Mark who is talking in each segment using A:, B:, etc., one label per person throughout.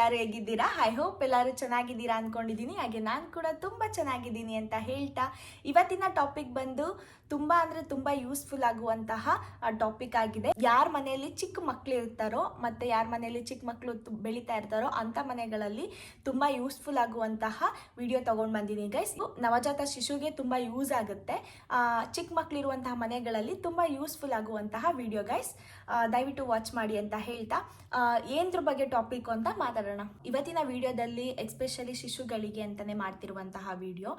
A: ಎಲ್ಲರೂ ಹೇಗಿದ್ದೀರಾ? I hope ಎಲ್ಲರೂ ಚೆನ್ನಾಗಿದ್ದೀರಾ ಅಂದ್ಕೊಂಡಿದ್ದೀನಿ ಹಾಗೆ ನಾನು ಕೂಡ ತುಂಬ ಚೆನ್ನಾಗಿದ್ದೀನಿ ಅಂತ ಹೇಳ್ತಾ ಇವತ್ತಿನ ಟಾಪಿಕ್ ಬಂದು ತುಂಬ ಅಂದರೆ ತುಂಬ ಯೂಸ್ಫುಲ್ ಆಗುವಂತಹ ಟಾಪಿಕ್ ಆಗಿದೆ. ಯಾರ ಮನೆಯಲ್ಲಿ ಚಿಕ್ಕ ಮಕ್ಕಳು ಇರ್ತಾರೋ ಮತ್ತು ಯಾರ ಮನೆಯಲ್ಲಿ ಚಿಕ್ಕ ಮಕ್ಕಳು ಬೆಳೀತಾ ಇರ್ತಾರೋ ಅಂಥ ಮನೆಗಳಲ್ಲಿ ತುಂಬ ಯೂಸ್ಫುಲ್ ಆಗುವಂತಹ ವಿಡಿಯೋ ತೊಗೊಂಡು ಬಂದಿದ್ದೀನಿ ಗೈಸ್ ನವಜಾತ ಶಿಶುಗೆ ತುಂಬ ಯೂಸ್ ಆಗುತ್ತೆ. ಚಿಕ್ಕ ಮಕ್ಕಳಿರುವಂತಹ ಮನೆಗಳಲ್ಲಿ ತುಂಬ ಯೂಸ್ಫುಲ್ ಆಗುವಂತಹ ವಿಡಿಯೋ ಗೈಸ್ ದಯವಿಟ್ಟು ವಾಚ್ ಮಾಡಿ ಅಂತ ಹೇಳ್ತಾ. ಏನ್ರ ಬಗ್ಗೆ ಟಾಪಿಕ್ ಅಂತ ಮಾತಾಡೋಣ. ಇವತ್ತಿನ ವಿಡಿಯೋದಲ್ಲಿ ಎಸ್ಪೆಷಲಿ ಶಿಶುಗಳಿಗೆ ಅಂತಾನೆ ಮಾಡ್ತಿರುವಂತಹ ವಿಡಿಯೋ.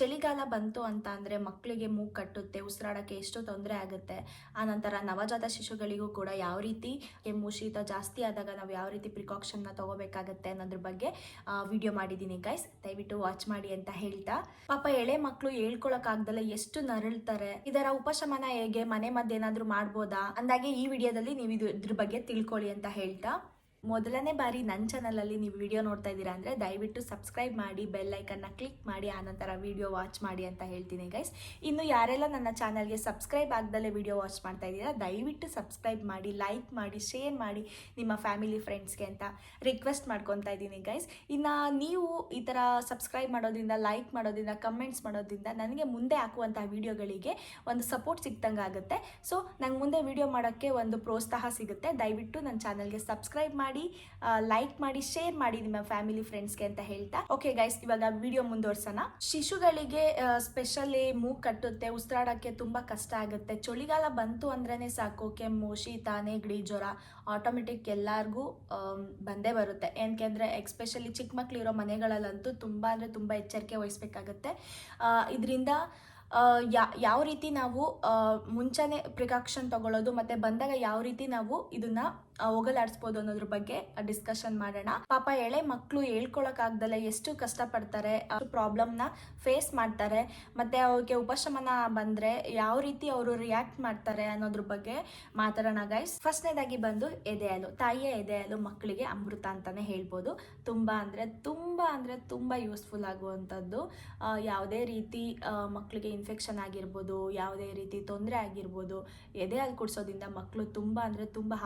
A: ಚಳಿಗಾಲ ಬಂತು ಅಂತ ಅಂದರೆ ಮಕ್ಕಳಿಗೆ ಮೂಗು ಕಟ್ಟುತ್ತೆ, ಉಸಿರಾಡಕ್ಕೆ ಎಷ್ಟು ತೊಂದರೆ ಆಗುತ್ತೆ. ಆನಂತರ ನವಜಾತ ಶಿಶುಗಳಿಗೂ ಕೂಡ ಯಾವ ರೀತಿ ಕೆಮ್ಮು, ಶೀತ ಜಾಸ್ತಿ ಆದಾಗ ನಾವು ಯಾವ ರೀತಿ ಪ್ರಿಕಾಕ್ಷನ್ನ ತಗೋಬೇಕಾಗತ್ತೆ ಅನ್ನೋದ್ರ ಬಗ್ಗೆ ವಿಡಿಯೋ ಮಾಡಿದ್ದೀನಿ ಗೈಸ್ ದಯವಿಟ್ಟು ವಾಚ್ ಮಾಡಿ ಅಂತ ಹೇಳ್ತಾ. ಪಾಪ ಎಳೆ ಮಕ್ಕಳು ಹೇಳ್ಕೊಳಕ್ಕಾಗ್ದಲ್ಲ ಎಷ್ಟು ನರಳ್ತಾರೆ. ಇದರ ಉಪಶಮನ ಹೇಗೆ, ಮನೆ ಮದ್ದೇನಾದ್ರೂ ಮಾಡ್ಬೋದಾ? ಅಂದಾಗೆ ಈ ವಿಡಿಯೋದಲ್ಲಿ ನೀವು ಇದು, ಇದ್ರ ಬಗ್ಗೆ ತಿಳ್ಕೊಳ್ಳಿ ಅಂತ ಹೇಳ್ತಾ. ಮೊದಲನೇ ಬಾರಿ ನನ್ನ ಚಾನಲಲ್ಲಿ ನೀವು ವಿಡಿಯೋ ನೋಡ್ತಾ ಇದ್ದೀರಾ ಅಂದರೆ ದಯವಿಟ್ಟು ಸಬ್ಸ್ಕ್ರೈಬ್ ಮಾಡಿ ಬೆಲ್ ಐಕನ್ನ ಕ್ಲಿಕ್ ಮಾಡಿ ಆನಂತರ ವಿಡಿಯೋ ವಾಚ್ ಮಾಡಿ ಅಂತ ಹೇಳ್ತೀನಿ ಗೈಸ್ ಇನ್ನು ಯಾರೆಲ್ಲ ನನ್ನ ಚಾನಲ್ಗೆ ಸಬ್ಸ್ಕ್ರೈಬ್ ಆಗದಲ್ಲೇ ವಿಡಿಯೋ ವಾಚ್ ಮಾಡ್ತಾ ಇದ್ದೀರಾ, ದಯವಿಟ್ಟು ಸಬ್ಸ್ಕ್ರೈಬ್ ಮಾಡಿ ಲೈಕ್ ಮಾಡಿ ಶೇರ್ ಮಾಡಿ ನಿಮ್ಮ ಫ್ಯಾಮಿಲಿ ಫ್ರೆಂಡ್ಸ್ಗೆ ಅಂತ ರಿಕ್ವೆಸ್ಟ್ ಮಾಡ್ಕೊತಾ ಇದ್ದೀನಿ ಗೈಸ್ ಇನ್ನು ನೀವು ಈ ಥರ ಸಬ್ಸ್ಕ್ರೈಬ್ ಮಾಡೋದ್ರಿಂದ ಲೈಕ್ ಮಾಡೋದ್ರಿಂದ ಕಮೆಂಟ್ಸ್ ಮಾಡೋದ್ರಿಂದ ನನಗೆ ಮುಂದೆ ಹಾಕುವಂತಹ ವಿಡಿಯೋಗಳಿಗೆ ಒಂದು ಸಪೋರ್ಟ್ ಸಿಕ್ತಂಗೆ ಆಗುತ್ತೆ ಸೊ ನಂಗೆ ಮುಂದೆ ವಿಡಿಯೋ ಮಾಡೋಕ್ಕೆ ಒಂದು ಪ್ರೋತ್ಸಾಹ ಸಿಗುತ್ತೆ. ದಯವಿಟ್ಟು ನನ್ನ ಚಾನಲ್ಗೆ ಸಬ್ಸ್ಕ್ರೈಬ್ ಮಾಡಿ. ಲೈಕ್ ಮಾಡಿ ಶೇರ್ ಮಾಡಿ ನಿಮ್ಮ ಫ್ಯಾಮಿಲಿ ಫ್ರೆಂಡ್ಸ್ಗೆ ಅಂತ ಹೇಳ್ತಾ. ಓಕೆ ಗೈಸ್ ಇವಾಗ ವಿಡಿಯೋ ಮುಂದುವರ್ಸೋಣ. ಶಿಶುಗಳಿಗೆ ಸ್ಪೆಷಲಿ ಮೂಗ್ ಕಟ್ಟುತ್ತೆ, ಉಸಿರಾಡೋಕ್ಕೆ ತುಂಬ ಕಷ್ಟ ಆಗುತ್ತೆ. ಚಳಿಗಾಲ ಬಂತು ಅಂದ್ರೇ ಸಾಕು, ಕೆಮ್ಮು, ಶೀತ, ನೆಗಡಿ, ಜ್ವರ ಆಟೋಮೆಟಿಕ್ ಎಲ್ಲಾರ್ಗೂ ಬಂದೇ ಬರುತ್ತೆ. ಏನಕ್ಕೆ ಎಕ್ಸ್ಪೆಷಲಿ ಚಿಕ್ಕ ಮಕ್ಳು ಇರೋ ಮನೆಗಳಲ್ಲಂತೂ ತುಂಬ ಅಂದರೆ ತುಂಬ ಎಚ್ಚರಿಕೆ ವಹಿಸ್ಬೇಕಾಗತ್ತೆ. ಇದರಿಂದ ಯಾ, ಯಾವ ರೀತಿ ನಾವು ಮುಂಚೆನೆ ಪ್ರಿಕಾಕ್ಷನ್ ತಗೊಳ್ಳೋದು ಮತ್ತೆ ಬಂದಾಗ ಯಾವ ರೀತಿ ನಾವು ಇದನ್ನ ಹೋಗಲಾಡಿಸ್ಬೋದು ಅನ್ನೋದ್ರ ಬಗ್ಗೆ ಡಿಸ್ಕಷನ್ ಮಾಡೋಣ. ಪಾಪ ಎಳೆ ಮಕ್ಕಳು ಹೇಳ್ಕೊಳಕ್ಕಾಗ್ದಲ್ಲ ಎಷ್ಟು ಕಷ್ಟಪಡ್ತಾರೆ ಪ್ರಾಬ್ಲಮ್ನ ಫೇಸ್ ಮಾಡ್ತಾರೆ, ಮತ್ತೆ ಅವ್ರಿಗೆ ಉಪಶಮನ ಬಂದ್ರೆ ಯಾವ ರೀತಿ ಅವರು ರಿಯಾಕ್ಟ್ ಮಾಡ್ತಾರೆ ಅನ್ನೋದ್ರ ಬಗ್ಗೆ ಮಾತಾಡೋಣ ಗೈಸ್ ಫಸ್ಟ್ನೇದಾಗಿ ಬಂದು ಎದೆ ಹಾಲು ತಾಯಿಯ ಎದೆ ಹಾಲು ಮಕ್ಕಳಿಗೆ ಅಮೃತ ಅಂತಾನೆ ಹೇಳ್ಬೋದು. ತುಂಬಾ ಅಂದ್ರೆ ತುಂಬಾ ಅಂದ್ರೆ ತುಂಬಾ ಯೂಸ್ಫುಲ್ ಆಗುವಂಥದ್ದು. ಯಾವುದೇ ರೀತಿ ಮಕ್ಕಳಿಗೆ ಇನ್ಫೆಕ್ಷನ್ ಆಗಿರ್ಬೋದು, ಯಾವುದೇ ರೀತಿ ತೊಂದರೆ ಆಗಿರ್ಬೋದು, ಎದೆ ಹಾಲು ಕುಡಿಸೋದ್ರಿಂದ ಮಕ್ಕಳು ತುಂಬಾ ಅಂದ್ರೆ ತುಂಬಾ ತುಂಬ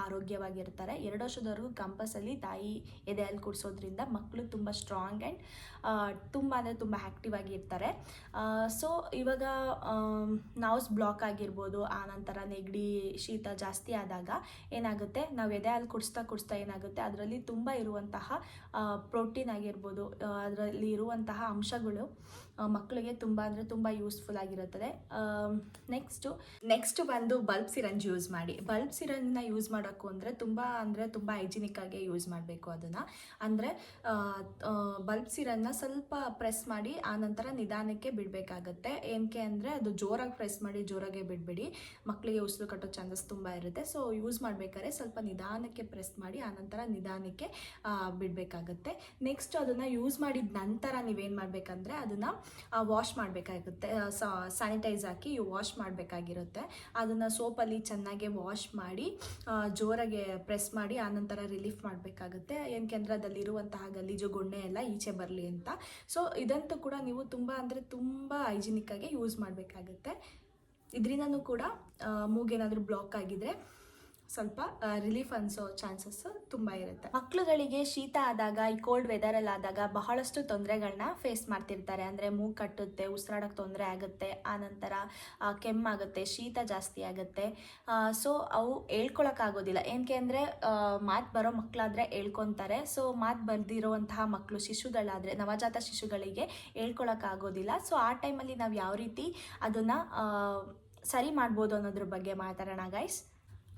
A: ಆರೋಗ್ಯವಾಗಿರ್ತಾರೆ ಎರಡು ವರ್ಷದವರೆಗೂ ಕಂಪಸಲ್ಲಿ ತಾಯಿ ಎದೆಯಲ್ಲಿ ಕುಡಿಸೋದ್ರಿಂದ ಮಕ್ಕಳು ತುಂಬ ಸ್ಟ್ರಾಂಗ್ ಆ್ಯಂಡ್ ತುಂಬ ಅಂದರೆ ತುಂಬ ಆ್ಯಕ್ಟಿವ್ ಆಗಿರ್ತಾರೆ. ಸೊ ಇವಾಗ ನಾವ್ಸ್ ಬ್ಲಾಕ್ ಆಗಿರ್ಬೋದು ಆನಂತರ ನೆಗಡಿ ಶೀತ ಜಾಸ್ತಿ ಆದಾಗ ಏನಾಗುತ್ತೆ? ನಾವು ಎದೆ ಕುಡಿಸ್ತಾ ಕುಡಿಸ್ತಾ ಏನಾಗುತ್ತೆ? ಅದರಲ್ಲಿ ತುಂಬ ಇರುವಂತಹ ಪ್ರೋಟೀನ್ ಆಗಿರ್ಬೋದು ಅದರಲ್ಲಿ ಇರುವಂತಹ ಅಂಶಗಳು ಮಕ್ಕಳಿಗೆ ತುಂಬ ಅಂದರೆ ತುಂಬ ಯೂಸ್ಫುಲ್ ಆಗಿರುತ್ತದೆ. ನೆಕ್ಸ್ಟು ನೆಕ್ಸ್ಟ್ ಬಂದು ಬಲ್ಬ್ ಸಿರಂಜ್ ಯೂಸ್ ಮಾಡಿ. ಬಲ್ಬ್ ಸಿರಂಜ್ನ ಯೂಸ್ ಮಾಡೋಕ್ಕೂ ಅಂದರೆ ತುಂಬ ಅಂದರೆ ತುಂಬ ಹೈಜಿನಿಕ್ ಆಗಿ ಯೂಸ್ ಮಾಡಬೇಕು ಅದನ್ನು. ಅಂದರೆ ಬಲ್ಬ್ ಸಿರನ್ನು ಸ್ವಲ್ಪ ಪ್ರೆಸ್ ಮಾಡಿ ಆನಂತರ ನಿಧಾನಕ್ಕೆ ಬಿಡಬೇಕಾಗತ್ತೆ. ಏನಕ್ಕೆ ಅಂದರೆ ಅದು ಜೋರಾಗಿ ಪ್ರೆಸ್ ಮಾಡಿ ಜೋರಾಗೆ ಬಿಡಬೇಡಿ. ಮಕ್ಕಳಿಗೆ ಉಸಿರು ಕಟ್ಟೋ ಚಾನ್ಸಸ್ ತುಂಬ ಇರುತ್ತೆ. ಸೊ, ಯೂಸ್ ಮಾಡಬೇಕಾದ್ರೆ ಸ್ವಲ್ಪ ನಿಧಾನಕ್ಕೆ ಪ್ರೆಸ್ ಮಾಡಿ ಆನಂತರ ನಿಧಾನಕ್ಕೆ ಬಿಡಬೇಕಾಗತ್ತೆ. ನೆಕ್ಸ್ಟ್ ಅದನ್ನು ಯೂಸ್ ಮಾಡಿದ ನಂತರ ನೀವೇನು ಮಾಡಬೇಕಂದ್ರೆ ಅದನ್ನು ವಾಶ್ ಮಾಡಬೇಕಾಗುತ್ತೆ. ಸ್ಯಾನಿಟೈಸ್ ಹಾಕಿ ವಾಶ್ ಮಾಡಬೇಕಾಗಿರುತ್ತೆ. ಅದನ್ನು ಸೋಪಲ್ಲಿ ಚೆನ್ನಾಗಿ ವಾಶ್ ಮಾಡಿ ಜೋರಾಗೆ ಪ್ರೆಸ್ ಮಾಡಿ ಆನಂತರ ರಿಲೀಫ್ ಮಾಡಬೇಕಾಗುತ್ತೆ. ಏನು ಕೇಂದ್ರದಲ್ಲಿರುವಂತಹ ಗಲೀಜು ಗೊಣ್ಣೆ ಎಲ್ಲ ಈಚೆ ಬರಲಿ ಅಂತ. ಸೊ ಇದಂತೂ ಕೂಡ ನೀವು ತುಂಬ ಅಂದರೆ ತುಂಬ ಹೈಜಿನಿಕ್ಕಾಗಿ ಯೂಸ್ ಮಾಡಬೇಕಾಗುತ್ತೆ. ಇದರಿಂದನೂ ಕೂಡ ಮೂಗೇನಾದರೂ ಬ್ಲಾಕ್ ಆಗಿದ್ರೆ ಸ್ವಲ್ಪ ರಿಲೀಫ್ ಅನ್ಸೋ ಚಾನ್ಸಸ್ ತುಂಬ ಇರುತ್ತೆ. ಮಕ್ಕಳುಗಳಿಗೆ ಶೀತ ಆದಾಗ, ಈ ಕೋಲ್ಡ್ ವೆದರಲ್ಲಿ ಆದಾಗ ಬಹಳಷ್ಟು ತೊಂದರೆಗಳನ್ನ ಫೇಸ್ ಮಾಡ್ತಿರ್ತಾರೆ. ಅಂದರೆ ಮೂಗು ಕಟ್ಟುತ್ತೆ ಉಸಿರಾಡೋಕ್ಕೆ ತೊಂದರೆ ಆಗುತ್ತೆ ಆನಂತರ ಕೆಮ್ಮಾಗುತ್ತೆ ಶೀತ ಜಾಸ್ತಿ ಆಗುತ್ತೆ. ಸೊ ಅವು ಹೇಳ್ಕೊಳಕ್ಕಾಗೋದಿಲ್ಲ ಏನಕ್ಕೆ ಅಂದರೆ ಮಾತು ಬರೋ ಮಕ್ಕಳಾದರೆ ಹೇಳ್ಕೊತಾರೆ. ಸೊ ಮಾತು ಬರ್ದಿರುವಂತಹ ಮಕ್ಕಳು ಶಿಶುಗಳಾದರೆ, ನವಜಾತ ಶಿಶುಗಳಿಗೆ ಹೇಳ್ಕೊಳಕ್ಕಾಗೋದಿಲ್ಲ ಸೊ ಆ ಟೈಮಲ್ಲಿ ನಾವು ಯಾವ ರೀತಿ ಅದನ್ನು ಸರಿ ಮಾಡ್ಬೋದು ಅನ್ನೋದ್ರ ಬಗ್ಗೆ ಮಾತಾಡೋಣ ಗೈಸ್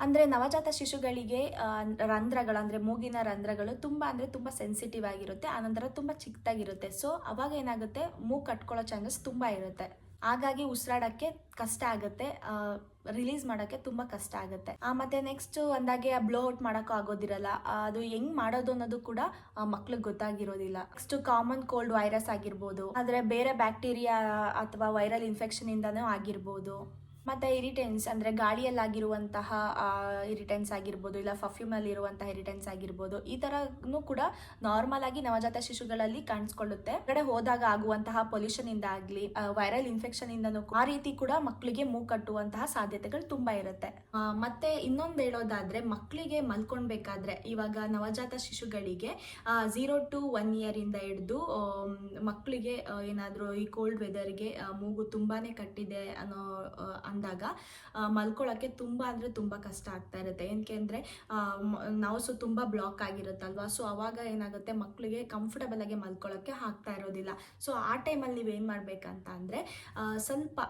A: ಅಂದರೆ ನವಜಾತ ಶಿಶುಗಳಿಗೆ ಆ, ರಂಧ್ರಗಳು ಅಂದರೆ ಮೂಗಿನ ರಂಧ್ರಗಳು ತುಂಬ ಅಂದರೆ ತುಂಬ ಸೆನ್ಸಿಟಿವ್ ಆಗಿರುತ್ತೆ ಆನಂತರ ತುಂಬ ಚಿಕ್ಕದಾಗಿರುತ್ತೆ. ಸೊ ಅವಾಗ ಏನಾಗುತ್ತೆ? ಮೂಗು ಕಟ್ಕೊಳ್ಳೋ ಚಾನ್ಸಸ್ ತುಂಬ ಇರುತ್ತೆ. ಹಾಗಾಗಿ ಉಸಿರಾಡೋಕ್ಕೆ ಕಷ್ಟ ಆಗುತ್ತೆ ರಿಲೀಸ್ ಮಾಡೋಕ್ಕೆ ತುಂಬ ಕಷ್ಟ ಆಗುತ್ತೆ. ಆ, ಮತ್ತೆ ನೆಕ್ಸ್ಟ್ ಅಂದಾಗೆ ಬ್ಲೋ ಔಟ್ ಮಾಡೋಕ್ಕೂ ಆಗೋದಿರಲ್ಲ. ಅದು ಹೆಂಗ್ ಮಾಡೋದು ಅನ್ನೋದು ಕೂಡ ಮಕ್ಳಿಗೆ ಗೊತ್ತಾಗಿರೋದಿಲ್ಲ. ನೆಕ್ಸ್ಟ್ ಕಾಮನ್ ಕೋಲ್ಡ್ ವೈರಸ್ ಆಗಿರ್ಬೋದು ಆದರೆ ಬೇರೆ ಬ್ಯಾಕ್ಟೀರಿಯಾ ಅಥವಾ ವೈರಲ್ ಇನ್ಫೆಕ್ಷನ್ ಇಂದನೂ ಆಗಿರ್ಬೋದು. ಮತ್ತು ಇರಿಟೆನ್ಸ್ ಅಂದರೆ ಗಾಳಿಯಲ್ಲಾಗಿರುವಂತಹ ಇರಿಟೆನ್ಸ್ ಆಗಿರ್ಬೋದು, ಇಲ್ಲ ಪರ್ಫ್ಯೂಮಲ್ಲಿರುವಂತಹ ಇರಿಟೆನ್ಸ್ ಆಗಿರ್ಬೋದು, ಈ ಥರನೂ ಕೂಡ ನಾರ್ಮಲ್ ಆಗಿ ನವಜಾತ ಶಿಶುಗಳಲ್ಲಿ ಕಾಣಿಸ್ಕೊಳ್ಳುತ್ತೆ. ಕಡೆ ಹೋದಾಗ ಆಗುವಂತಹ ಪೊಲ್ಯೂಷನ್ ಇಂದ ಆಗಲಿ ವೈರಲ್ ಇನ್ಫೆಕ್ಷನ್ ಇಂದನೂ ಆ ರೀತಿ ಕೂಡ ಮಕ್ಕಳಿಗೆ ಮೂಗು ಕಟ್ಟುವಂತಹ ಸಾಧ್ಯತೆಗಳು ತುಂಬಾ ಇರುತ್ತೆ. ಮತ್ತೆ ಇನ್ನೊಂದು ಹೇಳೋದಾದ್ರೆ ಮಕ್ಕಳಿಗೆ ಮಲ್ಕೊಳ್ಬೇಕಾದ್ರೆ ಇವಾಗ ನವಜಾತ ಶಿಶುಗಳಿಗೆ ಝೀರೋ ಟು ಒನ್ ಇಯರ್ ಇಂದ ಹಿಡಿದು ಮಕ್ಕಳಿಗೆ ಏನಾದರೂ ಈ ಕೋಲ್ಡ್ ವೆದರ್ಗೆ ಮೂಗು ತುಂಬಾನೇ ಕಟ್ಟಿದೆ ಅನ್ನೋ ಅಂದಾಗ ಮಲ್ಕೊಳ್ಳೋಕ್ಕೆ ತುಂಬ ಅಂದರೆ ತುಂಬ ಕಷ್ಟ ಆಗ್ತಾ ಇರುತ್ತೆ. ಏನಕ್ಕೆ ಅಂದರೆ ನಾವು ಸೊ ತುಂಬ ಬ್ಲಾಕ್ ಆಗಿರುತ್ತಲ್ವಾ? ಸೊ ಅವಾಗ ಏನಾಗುತ್ತೆ ಮಕ್ಕಳಿಗೆ ಕಂಫರ್ಟಬಲ್ ಆಗಿ ಮಲ್ಕೊಳ್ಳೋಕ್ಕೆ ಆಗ್ತಾ ಇರೋದಿಲ್ಲ. ಸೊ ಆ ಟೈಮಲ್ಲಿ ನೀವೇನು ಮಾಡಬೇಕಂತ ಅಂದರೆ ಸ್ವಲ್ಪ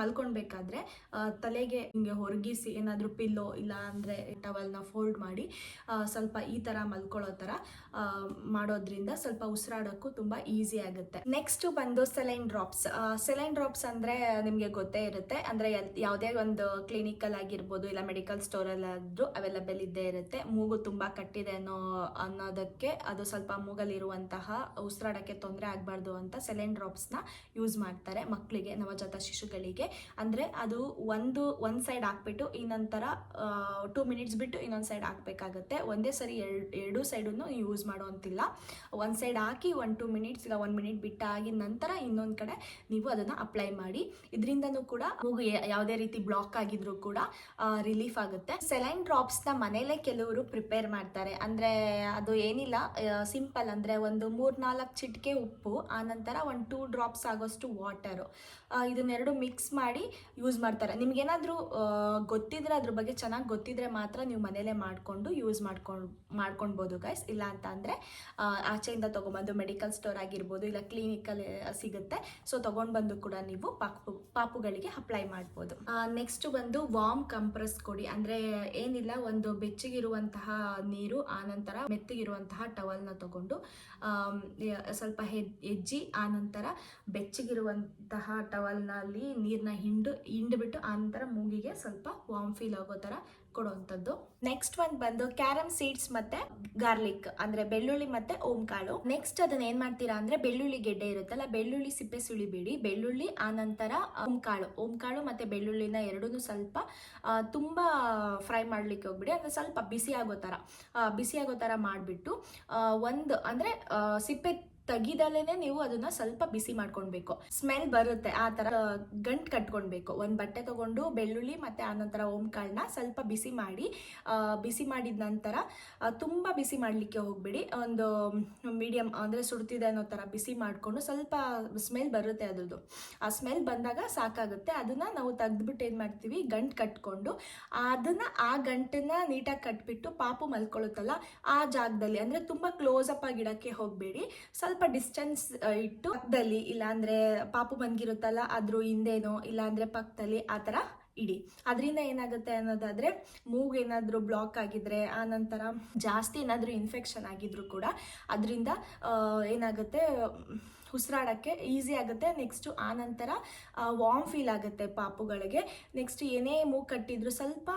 A: ಮಲ್ಕೊಳ್ಬೇಕಾದ್ರೆ ತಲೆಗೆ ಹಿಂಗೆ ಹೊರಗಿಸಿ ಏನಾದರೂ ಪಿಲ್ಲೋ ಇಲ್ಲ ಅಂದರೆ ಟವಲ್ನ ಫೋಲ್ಡ್ ಮಾಡಿ ಸ್ವಲ್ಪ ಈ ಥರ ಮಲ್ಕೊಳ್ಳೋ ಥರ ಮಾಡೋದ್ರಿಂದ ಸ್ವಲ್ಪ ಉಸಿರಾಡೋಕ್ಕೂ ತುಂಬ ಈಸಿ ಆಗುತ್ತೆ. ನೆಕ್ಸ್ಟ್ ಬಂದು ಸೆಲೈನ್ ಡ್ರಾಪ್ಸ್. ಸೆಲೈನ್ ಡ್ರಾಪ್ಸ್ ಅಂದರೆ ನಿಮಗೆ ಗೊತ್ತೇ ಇರುತ್ತೆ. ಅಂದರೆ ಯಾವುದೇ ಒಂದು ಕ್ಲಿನಿಕಲ್ ಆಗಿರ್ಬೋದು ಇಲ್ಲ ಮೆಡಿಕಲ್ ಸ್ಟೋರಲ್ಲಾದರೂ ಅವೈಲಬಲ್ ಇದ್ದೇ ಇರುತ್ತೆ. ಮೂಗು ತುಂಬ ಕಟ್ಟಿದೆ ಅನ್ನೋ, ಅನ್ನೋದಕ್ಕೆ ಅದು ಸ್ವಲ್ಪ ಮೂಗಲ್ಲಿರುವಂತಹ ಉಸಿರಾಡೋಕ್ಕೆ ತೊಂದರೆ ಆಗಬಾರ್ದು ಅಂತ ಸೆಲೆನ್ ಡ್ರಾಪ್ಸ್ನ ಯೂಸ್ ಮಾಡ್ತಾರೆ ಮಕ್ಕಳಿಗೆ ನವಜಾತ ಶಿಶುಗಳಿಗೆ. ಅಂದರೆ ಅದು ಒಂದು ಒಂದು ಸೈಡ್ ಹಾಕ್ಬಿಟ್ಟು ಇನ್ನೊಂಥರ ಟೂ ಮಿನಿಟ್ಸ್ ಬಿಟ್ಟು ಇನ್ನೊಂದು ಸೈಡ್ ಹಾಕಬೇಕಾಗುತ್ತೆ. ಒಂದೇ ಸರಿ ಎರಡು, ಎರಡೂ ಸೈಡನ್ನು ಯೂಸ್ ಮಾಡೋಂತಿಲ್ಲ ಒಂದು ಸೈಡ್ ಹಾಕಿ ಒನ್ ಟೂ ಮಿನಿಟ್ಸ್ ಇಲ್ಲ ಒನ್ ಮಿನಿಟ್ ಬಿಟ್ಟು ಆಗಿದ ನಂತರ ಇನ್ನೊಂದು ಕಡೆ ನೀವು ಅದನ್ನು ಅಪ್ಲೈ ಮಾಡಿ. ಇದರಿಂದನೂ ಕೂಡ ಮೂಗು ಯಾವುದೇ ರೀತಿ ಬ್ಲಾಕ್ ಆಗಿದ್ರು ಕೂಡ ರಿಲೀಫ್ ಆಗುತ್ತೆ. ಸೆಲೈನ್ನ ಮನೆಯಲ್ಲೇ ಕೆಲವರು ಪ್ರಿಪೇರ್ ಮಾಡ್ತಾರೆ. ಅಂದ್ರೆ ಅದು ಏನಿಲ್ಲ ಸಿಂಪಲ್ ಅಂದ್ರೆ ಒಂದು ಮೂರ್ನಾಲ್ಕು ಚಿಟಿಕೆ ಉಪ್ಪು ಆನಂತರ ಒಂದು ಟೂ ಡ್ರಾಪ್ಸ್ ಆಗೋಷ್ಟು ವಾಟರು ಇದನ್ನೆರಡು ಮಿಕ್ಸ್ ಮಾಡಿ ಯೂಸ್ ಮಾಡ್ತಾರೆ. ನಿಮ್ಗೇನಾದರೂ ಗೊತ್ತಿದ್ರೆ ಅದ್ರ ಬಗ್ಗೆ ಚೆನ್ನಾಗಿ ಗೊತ್ತಿದ್ರೆ ಮಾತ್ರ ನೀವು ಮನೇಲೆ ಮಾಡಿಕೊಂಡು ಯೂಸ್ ಮಾಡ್ಕೊಂಡು ಮಾಡ್ಕೊಳ್ಬೋದು ಗೈಸ್ ಇಲ್ಲ ಅಂತ ಅಂದರೆ ಆಚೆಯಿಂದ ತೊಗೊಂಬಂದು ಮೆಡಿಕಲ್ ಸ್ಟೋರ್ ಆಗಿರ್ಬೋದು, ಇಲ್ಲ ಕ್ಲಿನಿಕಲ್ಲಿ ಸಿಗುತ್ತೆ. ಸೊ ತೊಗೊಂಡು ಬಂದು ಕೂಡ ನೀವು ಪಾಪು, ಪಾಪುಗಳಿಗೆ ಅಪ್ಲೈ ಮಾಡ್ಬೋದು. ನೆಕ್ಸ್ಟ್ ಬಂದು ವಾರ್ಮ್ ಕಂಪ್ರೆಸ್ ಕೊಡಿ. ಅಂದ್ರೆ ಏನಿಲ್ಲ, ಒಂದು ಬೆಚ್ಚಗಿರುವಂತಹ ನೀರು ಆನಂತರ ಮೆತ್ತಗಿರುವಂತಹ ಟವಲ್ನ ತಗೊಂಡು ಸ್ವಲ್ಪ ಹೆಜ್ಜಿ ಆನಂತರ ಬೆಚ್ಚಗಿರುವಂತಹ ಟವಲ್ನಲ್ಲಿ ನೀರನ್ನ ಹಿಂಡು, ಹಿಂಡ್ಬಿಟ್ಟು ಆನಂತರ ಮೂಗಿಗೆ ಸ್ವಲ್ಪ ವಾರ್ಮ್ ಫೀಲ್ ಆಗೋ ಥರ ಕೊಡುವಂಥದ್ದು. ನೆಕ್ಸ್ಟ್ ಒಂದು ಬಂದು ಕ್ಯಾರಮ್ ಸೀಡ್ಸ್ ಮತ್ತೆ ಗಾರ್ಲಿಕ್ ಅಂದ್ರೆ ಬೆಳ್ಳುಳ್ಳಿ ಮತ್ತೆ ಓಂಕಾಳು. ನೆಕ್ಸ್ಟ್ ಅದನ್ನ ಏನ್ ಮಾಡ್ತೀರಾ ಅಂದ್ರೆ ಬೆಳ್ಳುಳ್ಳಿ ಗೆಡ್ಡೆ ಇರುತ್ತಲ್ಲ, ಬೆಳ್ಳುಳ್ಳಿ ಸಿಪ್ಪೆ ಸುಳಿಬೇಡಿ ಬೆಳ್ಳುಳ್ಳಿ ಆನಂತರ ಓಂಕಾಳು. ಓಂಕಾಳು ಮತ್ತೆ ಬೆಳ್ಳುಳ್ಳಿನ ಎರಡೂ ಸ್ವಲ್ಪ ತುಂಬಾ ಫ್ರೈ ಮಾಡ್ಲಿಕ್ಕೆ ಹೋಗ್ಬಿಡಿ. ಅಂದ್ರೆ ಸ್ವಲ್ಪ ಬಿಸಿ ಆಗೋ ತರ. ಬಿಸಿ ಆಗೋ ತರ ಮಾಡಿಬಿಟ್ಟು ಒಂದು, ಅಂದ್ರೆ ಸಿಪ್ಪೆ ತೆಗಿದಲೇನೆ ನೀವು ಅದನ್ನ ಸ್ವಲ್ಪ ಬಿಸಿ ಮಾಡ್ಕೊಳ್ಬೇಕು ಸ್ಮೆಲ್ ಬರುತ್ತೆ, ಆ ತರ ಗಂಟ್ ಕಟ್ಕೊಳ್ಬೇಕು ಒಂದ್ ಬಟ್ಟೆ ತಗೊಂಡು ಬೆಳ್ಳುಳ್ಳಿ ಮತ್ತೆ ಆನಂತರ ಓಂಕಾಳನ್ನ ಸ್ವಲ್ಪ ಬಿಸಿ ಮಾಡಿ ಬಿಸಿ ಮಾಡಿದ ನಂತರ ತುಂಬಾ ಬಿಸಿ ಮಾಡ್ಲಿಕ್ಕೆ ಹೋಗ್ಬೇಡಿ. ಒಂದು ಮೀಡಿಯಂ ಅಂದ್ರೆ ಸುಡ್ತಿದೆ ಅನ್ನೋ ತರ ಬಿಸಿ ಮಾಡ್ಕೊಂಡು ಸ್ವಲ್ಪ ಸ್ಮೆಲ್ ಬರುತ್ತೆ ಅದ್ರದ್ದು. ಆ ಸ್ಮೆಲ್ ಬಂದಾಗ ಸಾಕಾಗುತ್ತೆ. ಅದನ್ನ ನಾವು ತೆಗೆದ್ಬಿಟ್ಟು ಏನ್ ಮಾಡ್ತೀವಿ? ಗಂಟ್ ಕಟ್ಕೊಂಡು ಅದನ್ನ ಆ ಗಂಟನ್ನ ನೀಟಾಗಿ ಕಟ್ಬಿಟ್ಟು ಪಾಪು ಮಲ್ಕೊಳ್ಳುತ್ತಲ್ಲ ಆ ಜಾಗದಲ್ಲಿ, ಅಂದ್ರೆ ತುಂಬಾ ಕ್ಲೋಸ್ ಅಪ್ ಆಗಿ ಇಡಕ್ಕೆ ಹೋಗ್ಬೇಡಿ. ಸ್ವಲ್ಪ ಡಿಸ್ಟೆನ್ಸ್ ಇಟ್ಟು ಪಕ್ಕದಲ್ಲಿ, ಇಲ್ಲಾಂದ್ರೆ ಪಾಪು ಬಂದಿರುತ್ತಲ್ಲ ಅದ್ರ ಹಿಂದೆನೋ, ಇಲ್ಲಾಂದ್ರೆ ಪಕ್ಕದಲ್ಲಿ ಆ ಥರ ಇಡಿ. ಅದರಿಂದ ಏನಾಗುತ್ತೆ ಅನ್ನೋದಾದ್ರೆ ಮೂಗೇನಾದರೂ ಬ್ಲಾಕ್ ಆಗಿದ್ರೆ, ಆ ನಂತರ ಜಾಸ್ತಿ ಏನಾದರೂ ಇನ್ಫೆಕ್ಷನ್ ಆಗಿದ್ರು ಕೂಡ, ಅದರಿಂದ ಏನಾಗುತ್ತೆ, ಉಸಿರಾಡೋಕ್ಕೆ ಈಸಿ ಆಗುತ್ತೆ. ನೆಕ್ಸ್ಟು ಆ ನಂತರ ವಾರ್ಮ್ ಫೀಲ್ ಆಗುತ್ತೆ ಪಾಪುಗಳಿಗೆ. ನೆಕ್ಸ್ಟ್ ಏನೇ ಮೂಗು ಕಟ್ಟಿದ್ರು ಸ್ವಲ್ಪ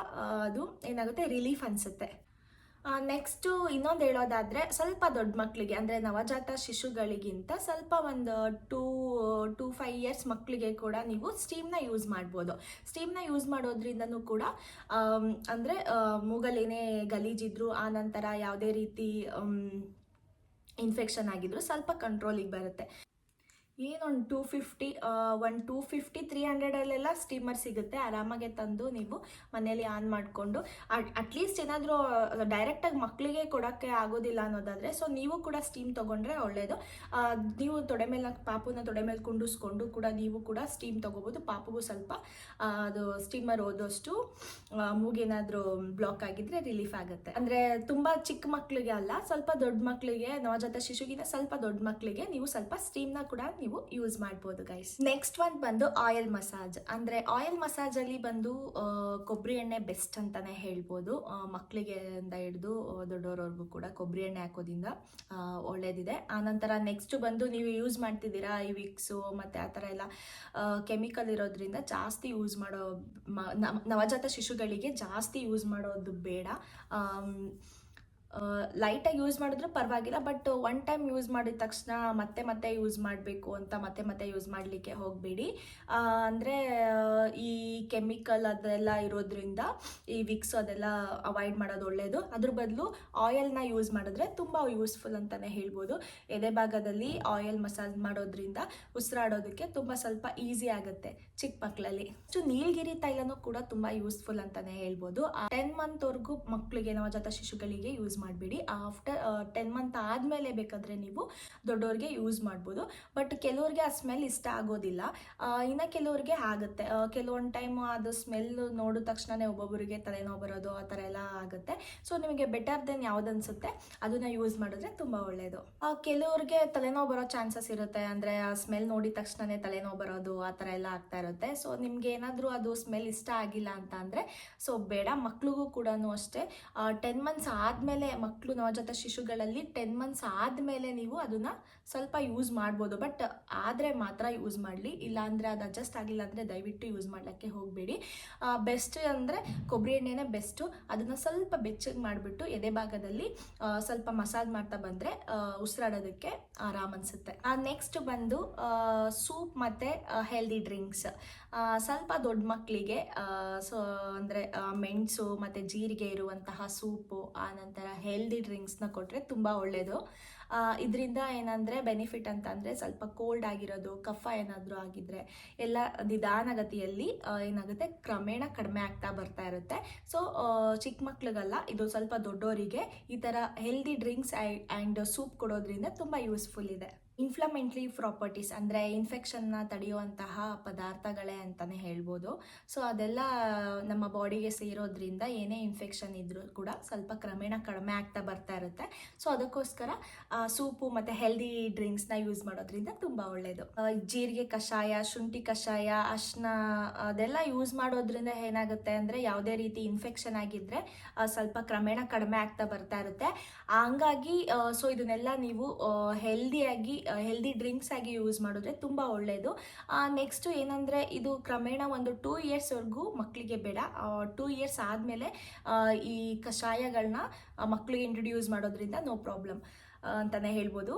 A: ಅದು ಏನಾಗುತ್ತೆ ರಿಲೀಫ್ ಅನಿಸುತ್ತೆ. ನೆಕ್ಸ್ಟು ಇನ್ನೊಂದು ಹೇಳೋದಾದರೆ ಸ್ವಲ್ಪ ದೊಡ್ಡ ಮಕ್ಕಳಿಗೆ ಅಂದರೆ ನವಜಾತ ಶಿಶುಗಳಿಗಿಂತ ಸ್ವಲ್ಪ ಒಂದು ಟೂ ಟೂ ಫೈವ್ ಇಯರ್ಸ್ ಮಕ್ಕಳಿಗೆ ಕೂಡ ನೀವು ಸ್ಟೀಮ್ನ ಯೂಸ್ ಮಾಡ್ಬೋದು. ಸ್ಟೀಮ್ನ ಯೂಸ್ ಮಾಡೋದ್ರಿಂದನೂ ಕೂಡ ಅಂದರೆ ಮೂಗಲೇನೇ ಗಲೀಜಿದ್ರು, ಆ ನಂತರ ಯಾವುದೇ ರೀತಿ ಇನ್ಫೆಕ್ಷನ್ ಆಗಿದ್ರು ಸ್ವಲ್ಪ ಕಂಟ್ರೋಲಿಗೆ ಬರುತ್ತೆ. ಏನೊಂದು two fifty one two fifty three ಹಂಡ್ರೆಡಲ್ಲೆಲ್ಲ steamer ಸಿಗುತ್ತೆ. ಆರಾಮಾಗೆ ತಂದು ನೀವು ಮನೇಲಿ ಆನ್ ಮಾಡಿಕೊಂಡು ಅಟ್ಲೀಸ್ಟ್ ಏನಾದರೂ ಡೈರೆಕ್ಟಾಗಿ ಮಕ್ಕಳಿಗೆ ಕೊಡೋಕ್ಕೆ ಆಗೋದಿಲ್ಲ ಅನ್ನೋದಾದರೆ ಸೊ ನೀವು ಕೂಡ ಸ್ಟೀಮ್ ತೊಗೊಂಡ್ರೆ ಒಳ್ಳೆಯದು ನೀವು ತೊಡೆ ಮೇಲೆ ಪಾಪುನ ತೊಡೆ ಮೇಲೆ ಕುಂಡಿಸ್ಕೊಂಡು ಕೂಡ ನೀವು ಕೂಡ ಸ್ಟೀಮ್ ತೊಗೋಬೋದು. ಪಾಪುಗೂ ಸ್ವಲ್ಪ ಅದು ಸ್ಟೀಮರ್ ಓದೋಷ್ಟು ಮೂಗೇನಾದರೂ ಬ್ಲಾಕ್ ಆಗಿದ್ರೆ ರಿಲೀಫ್ ಆಗುತ್ತೆ. ಅಂದರೆ ತುಂಬ ಚಿಕ್ಕ ಮಕ್ಕಳಿಗೆ ಅಲ್ಲ, ಸ್ವಲ್ಪ ದೊಡ್ಡ ಮಕ್ಕಳಿಗೆ ನವಜಾತ ಶಿಶುಗಿನ ಸ್ವಲ್ಪ ದೊಡ್ಡ ಮಕ್ಕಳಿಗೆ ನೀವು ಸ್ವಲ್ಪ ಸ್ಟೀಮ್ನ ಕೂಡ ನೀವು ಯೂಸ್ ಮಾಡ್ಬೋದು ಗೈಸ್ ನೆಕ್ಸ್ಟ್ ಒಂದು ಬಂದು ಆಯಿಲ್ ಮಸಾಜ್ ಅಂದರೆ ಆಯಿಲ್ ಮಸಾಜಲ್ಲಿ ಬಂದು ಆ, ಕೊಬ್ಬರಿ ಎಣ್ಣೆ ಬೆಸ್ಟ್ ಅಂತಾನೆ ಹೇಳ್ಬೋದು. ಮಕ್ಕಳಿಗೆ ಅಂತ ಹಿಡಿದು ದೊಡ್ಡವರವ್ರಿಗೂ ಕೂಡ ಕೊಬ್ಬರಿ ಎಣ್ಣೆ ಹಾಕೋದ್ರಿಂದ ಒಳ್ಳೆಯದಿದೆ ಒಳ್ಳೇದಿದೆ. ಆನಂತರ ನೆಕ್ಸ್ಟ್ ಬಂದು ನೀವು ಯೂಸ್ ಮಾಡ್ತಿದ್ದೀರಾ ಈ ವಿಕ್ಸು ಮತ್ತು ಆ ಥರ ಎಲ್ಲ ಕೆಮಿಕಲ್ ಇರೋದ್ರಿಂದ ಜಾಸ್ತಿ ಯೂಸ್ ಮಾಡೋ ನವಜಾತ ಶಿಶುಗಳಿಗೆ ಜಾಸ್ತಿ ಯೂಸ್ ಮಾಡೋದು ಬೇಡ. ಲೈಟಾಗಿ ಯೂಸ್ ಮಾಡಿದ್ರೆ ಪರವಾಗಿಲ್ಲ ಬಟ್ ಒನ್ ಟೈಮ್ ಯೂಸ್ ಮಾಡಿದ ತಕ್ಷಣ ಮತ್ತೆ ಮತ್ತೆ ಯೂಸ್ ಮಾಡಬೇಕು ಅಂತ ಮತ್ತೆ ಮತ್ತೆ ಯೂಸ್ ಮಾಡಲಿಕ್ಕೆ ಹೋಗಬೇಡಿ. ಅಂದರೆ, ಈ ಕೆಮಿಕಲ್ ಅದೆಲ್ಲ ಇರೋದ್ರಿಂದ, ಈ ವಿಕ್ಸ್ ಅದೆಲ್ಲ ಅವಾಯ್ಡ್ ಮಾಡೋದು ಒಳ್ಳೆಯದು ಅದ್ರ ಬದಲು ಆಯಿಲ್ನ ಯೂಸ್ ಮಾಡಿದ್ರೆ ತುಂಬ ಯೂಸ್ಫುಲ್ ಅಂತಲೇ ಹೇಳ್ಬೋದು. ಎದೆ ಭಾಗದಲ್ಲಿ ಆಯಿಲ್ ಮಸಾಜ್ ಮಾಡೋದ್ರಿಂದ ಉಸಿರಾಡೋದಕ್ಕೆ ತುಂಬ ಸ್ವಲ್ಪ ಈಸಿ ಆಗುತ್ತೆ ಚಿಕ್ಕ ಮಕ್ಕಳಲ್ಲಿ ಸೊ ನೀಲಗಿರಿ ತೈಲನೂ ಕೂಡ ತುಂಬ ಯೂಸ್ಫುಲ್ ಅಂತಲೇ ಹೇಳ್ಬೋದು. ಟೆನ್ ಮಂತ್ವರೆಗೂ ಮಕ್ಕಳಿಗೆ ನವಜಾತ ಶಿಶುಗಳಿಗೆ ಯೂಸ್ ಮಾಡಬೇಡಿ. ಆಫ್ಟರ್ ಟೆನ್ ಮಂತ್ ಆದಮೇಲೆ ಬೇಕಾದರೆ ನೀವು ದೊಡ್ಡವ್ರಿಗೆ ಯೂಸ್ ಮಾಡ್ಬೋದು. ಬಟ್ ಕೆಲವ್ರಿಗೆ ಆ ಸ್ಮೆಲ್ ಇಷ್ಟ ಆಗೋದಿಲ್ಲ. ಇನ್ನು ಕೆಲವ್ರಿಗೆ ಆಗುತ್ತೆ. ಕೆಲವೊಂದು ಟೈಮ್ ಅದು ಸ್ಮೆಲ್ ನೋಡಿದ ತಕ್ಷಣನೇ ಒಬ್ಬೊಬ್ಬರಿಗೆ ತಲೆನೋವು ಬರೋದು, ಆ ಥರ ಎಲ್ಲ ಆಗುತ್ತೆ. ಸೊ ನಿಮಗೆ ಬೆಟರ್ ದೆನ್ ಯಾವ್ದು ಅನ್ಸುತ್ತೆ, ಅದನ್ನ ಯೂಸ್ ಮಾಡಿದ್ರೆ ತುಂಬ ಒಳ್ಳೆಯದು ಕೆಲವ್ರಿಗೆ ತಲೆನೋವು ಬರೋ ಚಾನ್ಸಸ್ ಇರುತ್ತೆ. ಅಂದರೆ ಆ ಸ್ಮೆಲ್ ನೋಡಿದ ತಕ್ಷಣನೇ ತಲೆನೋವು ಬರೋದು, ಆ ಥರ ಎಲ್ಲ ಆಗ್ತಾ ಇರುತ್ತೆ. ಸೊ ನಿಮ್ಗೆ ಏನಾದರೂ ಅದು ಸ್ಮೆಲ್ ಇಷ್ಟ ಆಗಿಲ್ಲ ಅಂತ ಅಂದರೆ ಸೊ ಬೇಡ. ಮಕ್ಳಿಗೂ ಕೂಡ ಅಷ್ಟೇ. ಟೆನ್ ಮಂತ್ಸ್ ಆದಮೇಲೆ ಮಕ್ಕಳು ನವಜಾತ ಶಿಶುಗಳಲ್ಲಿ ಟೆನ್ ಮಂತ್ಸ್ ಆದಮೇಲೆ ನೀವು ಅದನ್ನು ಸ್ವಲ್ಪ ಯೂಸ್ ಮಾಡ್ಬೋದು. ಬಟ್ ಆದರೆ ಮಾತ್ರ ಯೂಸ್ ಮಾಡಲಿ. ಇಲ್ಲಾಂದರೆ ಅದು ಅಡ್ಜಸ್ಟ್ ಆಗಿಲ್ಲ ಅಂದರೆ ದಯವಿಟ್ಟು ಯೂಸ್ ಮಾಡಲಿಕ್ಕೆ ಹೋಗಬೇಡಿ. ಬೆಸ್ಟ್ ಅಂದರೆ ಕೊಬ್ಬರಿ ಎಣ್ಣೆನೇ ಬೆಸ್ಟು ಅದನ್ನು ಸ್ವಲ್ಪ ಬೆಚ್ಚಗೆ ಮಾಡಿಬಿಟ್ಟು ಎದೆ ಭಾಗದಲ್ಲಿ ಸ್ವಲ್ಪ ಮಸಾಜ್ ಮಾಡ್ತಾ ಬಂದರೆ ಉಸಿರಾಡೋದಕ್ಕೆ ಆರಾಮ್ ಅನಿಸುತ್ತೆ. ನೆಕ್ಸ್ಟ್ ಬಂದು ಸೂಪ್ ಮತ್ತು ಹೆಲ್ದಿ ಡ್ರಿಂಕ್ಸ್ ಸ್ವಲ್ಪ ದೊಡ್ಡ ಮಕ್ಕಳಿಗೆ ಸೊ, ಅಂದರೆ ಮೆಣಸು ಮತ್ತು ಜೀರಿಗೆ ಇರುವಂತಹ ಸೂಪು ಆನಂತರ ಹೆಲ್ದಿ ಡ್ರಿಂಕ್ಸ್ನ ಕೊಟ್ಟರೆ ತುಂಬ ಒಳ್ಳೆಯದು ಇದರಿಂದ ಏನಂದರೆ ಬೆನಿಫಿಟ್ ಅಂತಂದರೆ ಸ್ವಲ್ಪ ಕೋಲ್ಡ್ ಆಗಿರೋದು, ಕಫ ಏನಾದರೂ ಆಗಿದ್ರೆ ಎಲ್ಲ ನಿಧಾನಗತಿಯಲ್ಲಿ ಏನಾಗುತ್ತೆ ಕ್ರಮೇಣ ಕಡಿಮೆ ಆಗ್ತಾ ಬರ್ತಾ ಇರುತ್ತೆ. ಸೊ ಚಿಕ್ಕ ಮಕ್ಳಿಗಲ್ಲ, ಇದು ಸ್ವಲ್ಪ ದೊಡ್ಡವರಿಗೆ ಈ ಥರ ಹೆಲ್ದಿ ಡ್ರಿಂಕ್ಸ್ ಆ್ಯಂಡ್ ಸೂಪ್ ಕೊಡೋದ್ರಿಂದ ತುಂಬ ಯೂಸ್ಫುಲ್ ಇದೆ. ಇನ್ಫ್ಲಮೆಂಟ್ರಿ ಪ್ರಾಪರ್ಟೀಸ್ ಅಂದರೆ ಇನ್ಫೆಕ್ಷನ್ನ ತಡೆಯುವಂತಹ ಪದಾರ್ಥಗಳೇ ಅಂತಲೇ ಹೇಳ್ಬೋದು. ಸೊ ಅದೆಲ್ಲ ನಮ್ಮ ಬಾಡಿಗೆ ಸೇರೋದ್ರಿಂದ ಏನೇ ಇನ್ಫೆಕ್ಷನ್ ಇದ್ದರೂ ಕೂಡ ಸ್ವಲ್ಪ ಕ್ರಮೇಣ ಕಡಿಮೆ ಆಗ್ತಾ ಬರ್ತಾ ಇರುತ್ತೆ. ಸೊ ಅದಕ್ಕೋಸ್ಕರ ಸೂಪು ಮತ್ತು ಹೆಲ್ದಿ ಡ್ರಿಂಕ್ಸ್ನ ಯೂಸ್ ಮಾಡೋದ್ರಿಂದ ತುಂಬ ಒಳ್ಳೆಯದು ಜೀರಿಗೆ ಕಷಾಯ, ಶುಂಠಿ ಕಷಾಯ, ಅಶ್ನ, ಅದೆಲ್ಲ ಯೂಸ್ ಮಾಡೋದ್ರಿಂದ ಏನಾಗುತ್ತೆ ಅಂದರೆ ಯಾವುದೇ ರೀತಿ ಇನ್ಫೆಕ್ಷನ್ ಆಗಿದ್ದರೆ ಸ್ವಲ್ಪ ಕ್ರಮೇಣ ಕಡಿಮೆ ಆಗ್ತಾ ಬರ್ತಾ ಇರುತ್ತೆ. ಹಂಗಾಗಿ ಸೊ ಇದನ್ನೆಲ್ಲ ನೀವು ಹೆಲ್ದಿಯಾಗಿ ಹೆಲ್ದಿ ಡ್ರಿಂಕ್ಸ್ ಆಗಿ ಯೂಸ್ ಮಾಡಿದ್ರೆ ತುಂಬ ಒಳ್ಳೆಯದು ನೆಕ್ಸ್ಟು ಏನಂದರೆ ಇದು ಕ್ರಮೇಣ ಒಂದು ಟೂ ಇಯರ್ಸ್ವರೆಗೂ ಮಕ್ಕಳಿಗೆ ಬೇಡ. ಟೂ ಇಯರ್ಸ್ ಆದಮೇಲೆ ಈ ಕಷಾಯಗಳನ್ನ ಮಕ್ಕಳಿಗೆ ಇಂಟ್ರೊಡ್ಯೂಸ್ ಮಾಡೋದ್ರಿಂದ ನೋ ಪ್ರಾಬ್ಲಮ್ ಅಂತಲೇ ಹೇಳ್ಬೋದು.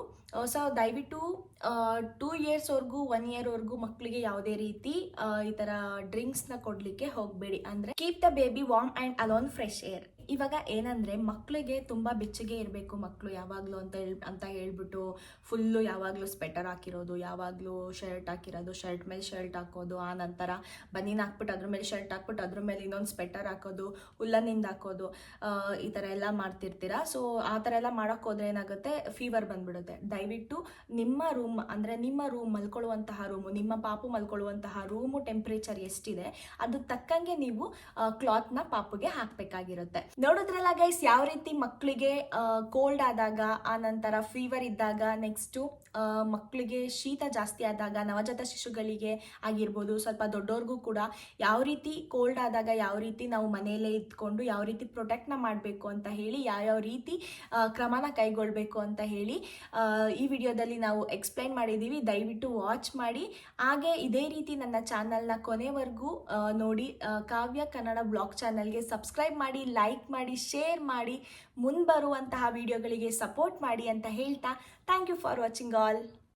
A: ಸೊ ದಯವಿಟ್ಟು ಟೂ ಇಯರ್ಸ್ವರೆಗೂ ಒನ್ ಇಯರ್ವರೆಗೂ ಮಕ್ಕಳಿಗೆ ಯಾವುದೇ ರೀತಿ ಈ ಥರ ಡ್ರಿಂಕ್ಸ್ನ ಕೊಡಲಿಕ್ಕೆ ಹೋಗಬೇಡಿ. ಅಂದರೆ keep the baby warm and allow fresh air ಇವಾಗ ಏನಂದರೆ ಮಕ್ಕಳಿಗೆ ತುಂಬ ಬೆಚ್ಚಗೆ ಇರಬೇಕು ಮಕ್ಕಳು ಯಾವಾಗಲೂ ಅಂತ ಹೇಳಿ, ಅಂತ ಹೇಳ್ಬಿಟ್ಟು ಫುಲ್ಲು ಯಾವಾಗಲೂ ಸ್ವೆಟರ್ ಹಾಕಿರೋದು, ಯಾವಾಗಲೂ ಶರ್ಟ್ ಹಾಕಿರೋದು ಶರ್ಟ್ ಮೇಲೆ ಶರ್ಟ್ ಹಾಕೋದು, ಆ ನಂತರ ಬನೀನ್ ಹಾಕ್ಬಿಟ್ಟು ಅದ್ರ ಮೇಲೆ ಶರ್ಟ್ ಹಾಕ್ಬಿಟ್ಟು ಅದ್ರ ಮೇಲೆ ಇನ್ನೊಂದು ಸ್ವೆಟರ್ ಹಾಕೋದು ಉಲ್ಲನಿಂದ ಹಾಕೋದು ಈ ಥರ ಎಲ್ಲ ಮಾಡ್ತಿರ್ತೀರಾ? ಸೊ ಆ ಥರ ಎಲ್ಲ ಮಾಡೋಕ್ಕೆ ಹೋದ್ರೆ ಏನಾಗುತ್ತೆ? ಫೀವರ್ ಬಂದ್ಬಿಡುತ್ತೆ. ದಯವಿಟ್ಟು ನಿಮ್ಮ ರೂಮ್ ಅಂದರೆ ನಿಮ್ಮ ರೂಮ್ ಮಲ್ಕೊಳ್ಳುವಂತಹ ರೂಮು ನಿಮ್ಮ ಪಾಪು ಮಲ್ಕೊಳ್ಳುವಂತಹ ರೂಮು ಟೆಂಪ್ರೇಚರ್ ಎಷ್ಟಿದೆ, ಅದು ತಕ್ಕಂಗೆ ನೀವು ಕ್ಲಾತ್ನ ಪಾಪುಗೆ ಹಾಕಬೇಕಾಗಿರುತ್ತೆ. ನೋಡಿದ್ರಲ್ಲ ಗೈಸ್ ಯಾವ ರೀತಿ ಮಕ್ಕಳಿಗೆ ಕೋಲ್ಡ್ ಆದಾಗ ಆ ನಂತರ ಫೀವರ್ ಇದ್ದಾಗ ನೆಕ್ಸ್ಟು ಮಕ್ಕಳಿಗೆ ಶೀತ ಜಾಸ್ತಿ ಆದಾಗ, ನವಜಾತ ಶಿಶುಗಳಿಗೆ ಆಗಿರ್ಬೋದು, ಸ್ವಲ್ಪ ದೊಡ್ಡವ್ರಿಗೂ ಕೂಡ ಯಾವ ರೀತಿ ಕೋಲ್ಡ್ ಆದಾಗ, ಯಾವ ರೀತಿ ನಾವು ಮನೆಯಲ್ಲೇ ಇದ್ಕೊಂಡು ಯಾವ ರೀತಿ ಪ್ರೊಟೆಕ್ಟ್ನ ಮಾಡಬೇಕು ಅಂತ ಹೇಳಿ, ಯಾವ್ಯಾವ ರೀತಿ ಕ್ರಮನ ಕೈಗೊಳ್ಳಬೇಕು ಅಂತ ಹೇಳಿ ಈ ವಿಡಿಯೋದಲ್ಲಿ ನಾವು ಎಕ್ಸ್ಪ್ಲೈನ್ ಮಾಡಿದ್ದೀವಿ ದಯವಿಟ್ಟು ವಾಚ್ ಮಾಡಿ. ಹಾಗೆ ಇದೇ ರೀತಿ ನನ್ನ ಚಾನಲ್ನ ಕೊನೆವರೆಗೂ ನೋಡಿ ಕಾವ್ಯ ಕನ್ನಡ ಬ್ಲಾಗ್ ಚಾನಲ್ಗೆ ಸಬ್ಸ್ಕ್ರೈಬ್ ಮಾಡಿ ಲೈಕ್ ಮಾಡಿ ಶೇರ್ ಮಾಡಿ. ಮುಂಬರುವಂತಹ ವಿಡಿಯೋಗಳಿಗೆ ಸಪೋರ್ಟ್ ಮಾಡಿ ಅಂತ ಹೇಳ್ತಾ thank you for watching all